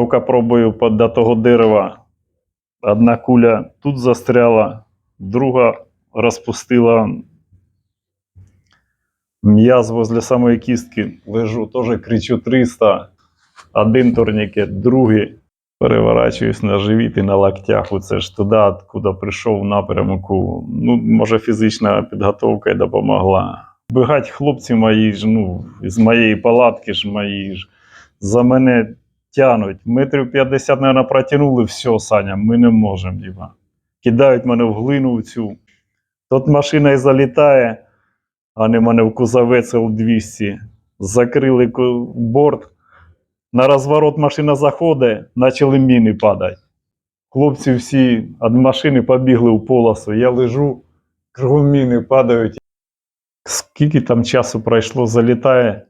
Тільки пробую до того дерева. Одна куля тут застряла, друга розпустила м'яз возле самої кістки. Лежу, теж кричу 300. Один турнікет, другий. Переворачуюсь на живіт і на локтях. Оце ж туди, откуда прийшов напрямку. Ну, може, фізична підготовка й допомогла. Бігать хлопці мої ж, ну, з моєї палатки ж мої ж, за мене тянуть. Метрів 50, мабуть, протягнули, все, Саня, ми не можемо. Діва. Кидають мене в глину цю. Тут машина і залітає, а вони мене в кузовець Л-200. Закрили борт. На розворот машина заходить, почали міни падати. Хлопці всі від машини побігли в полосу. Я лежу, кругом міни падають. Скільки там часу пройшло, залітає.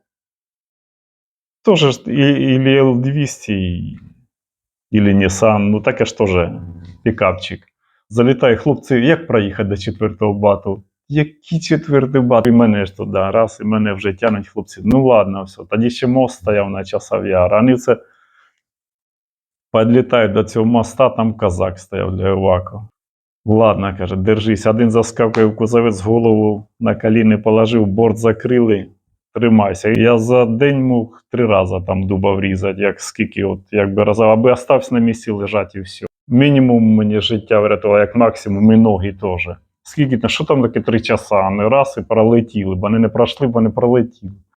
Тоже или L200, і- или Nissan, ну таке ж теж пікапчик. Залітає, хлопці, як проїхати до четвертого бату? Який четвертий бат? І мене ж туди, раз, і мене вже тянуть хлопці. Ну ладно, все. Тоді ще мост стояв на часов яр. Вони це підлітають до цього моста, там козак стояв для Іваку. Ладно, каже, держись. Один заскакує в кузовець голову на коліни положив, борт закрили. Тримайся. Я за день мог три рази там дуба врізати, як скільки, от якби разів, аби остався на місці лежати і все. Мінімум мені життя врятувало, як максимум, і ноги теж. Скільки там, що там таке три часа, а не раз і пролетіли, бо вони не пройшли, бо не пролетіли.